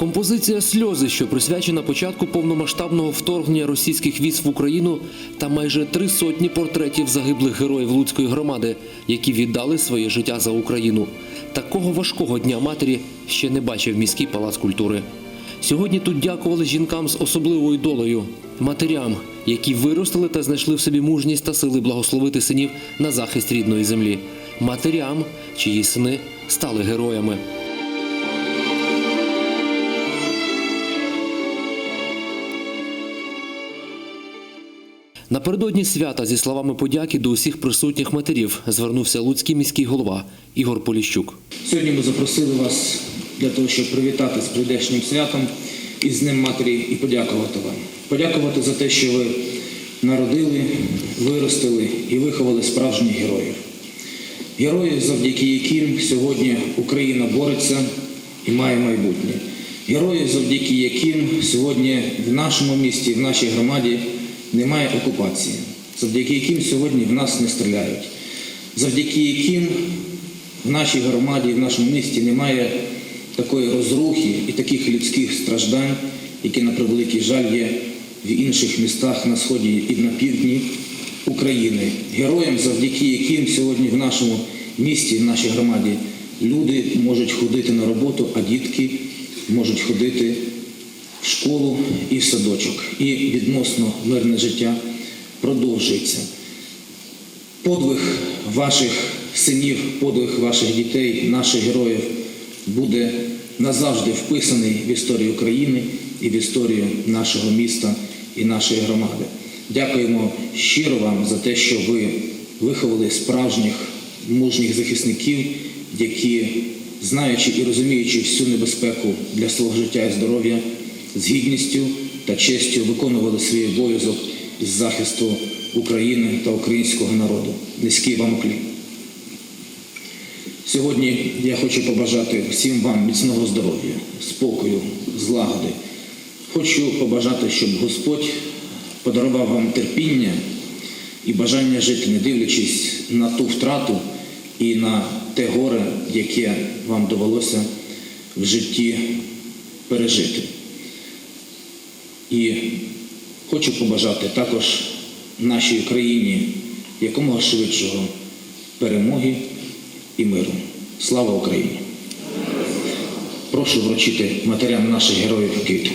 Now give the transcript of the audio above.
Композиція Сльози, що присвячена початку повномасштабного вторгнення російських військ в Україну, та майже три сотні портретів загиблих героїв Луцької громади, які віддали своє життя за Україну. Такого важкого дня матері ще не бачив міський палац культури. Сьогодні тут дякували жінкам з особливою долею, матерям, які виростили та знайшли в собі мужність та сили благословити синів на захист рідної землі, матерям, чиї сини стали героями. Напередодні свята зі словами подяки до усіх присутніх матерів звернувся луцький міський голова Ігор Поліщук. Сьогодні ми запросили вас для того, щоб привітати з прийдешнім святом і з Днем Матері і подякувати вам. Подякувати за те, що ви народили, виростили і виховали справжніх героїв. Героїв, завдяки яким сьогодні Україна бореться і має майбутнє. Героїв, завдяки яким сьогодні в нашому місті, в нашій громаді немає окупації, завдяки яким сьогодні в нас не стріляють, завдяки яким в нашій громаді, в нашому місті немає такої розрухи і таких людських страждань, які на превеликий жаль є в інших містах на сході і на півдні України. Героям, завдяки яким сьогодні в нашому місті, в нашій громаді люди можуть ходити на роботу, а дітки можуть ходити школу і в садочок. І відносно мирне життя продовжується. Подвиг ваших синів, подвиг ваших дітей, наших героїв буде назавжди вписаний в історію України і в історію нашого міста і нашої громади. Дякуємо щиро вам за те, що ви виховали справжніх мужніх захисників, які, знаючи і розуміючи всю небезпеку для свого життя і здоров'я, з гідністю та честю виконували свій обов'язок із захисту України та українського народу. Низький вам уклін. Сьогодні я хочу побажати всім вам міцного здоров'я, спокою, злагоди. Хочу побажати, щоб Господь подарував вам терпіння і бажання жити, не дивлячись на ту втрату і на те горе, яке вам довелося в житті пережити. І хочу побажати також нашій країні якомога швидшого перемоги і миру. Слава Україні! Прошу вручити матерям наших героїв квіту.